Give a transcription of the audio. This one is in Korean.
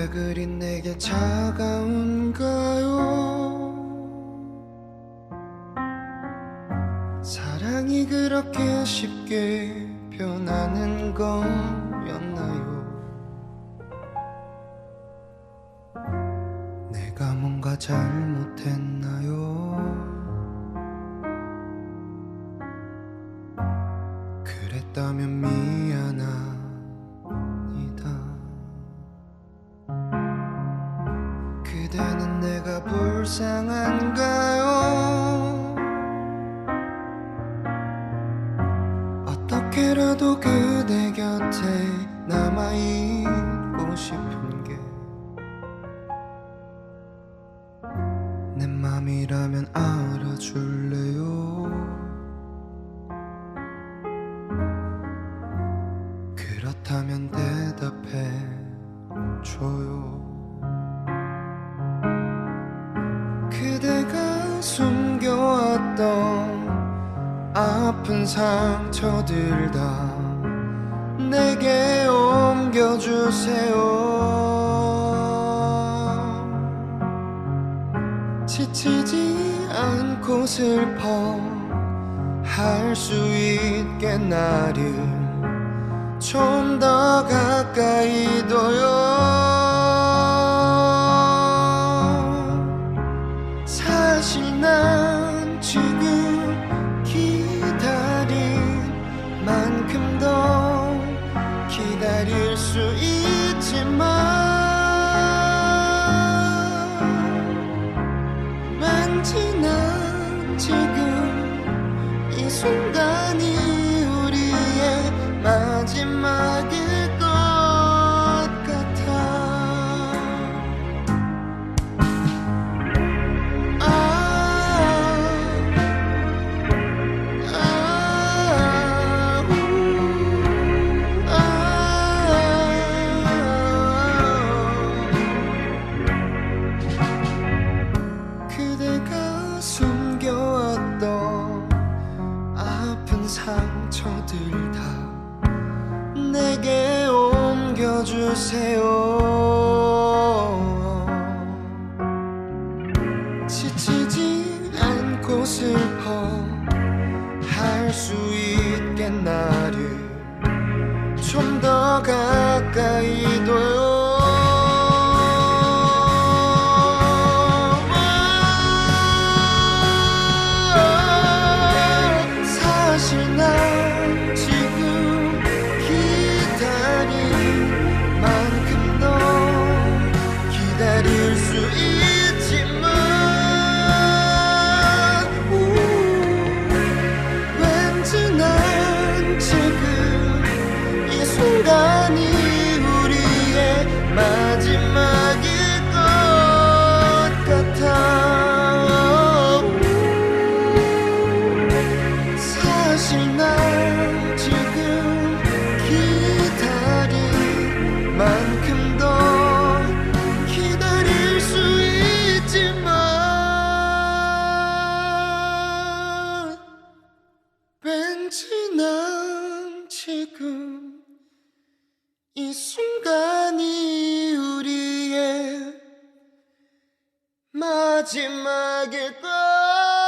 왜 그리 내게 차가운가요? 사랑이 그렇게 쉽게 변하는 거였나요? 내가 뭔가 잘못했나 어떻게라도 그대 곁에 남아있고 싶은 게 내 맘이라면 알아줄래요? 그렇다면 대답해 줘요. 그대가 숨겨왔던 아픈 상처들 다. 내게 옮겨주세요. 지치지 않고 슬퍼 할 수 있게 나를 좀 더 가까이 둬요. 사실 난 지금 기다릴 수 있지만 난 지금 이 순간이 상처들 다 내게 옮겨주세요. 지치지 않고 슬퍼 할 수 있게 나를 좀 더 가까이 둬요 마지막일 것 같아 사실 난 지금 기다린 만큼 더 기다릴 수 있지만 왠지 난 지금 이 순간 마지막일 걸.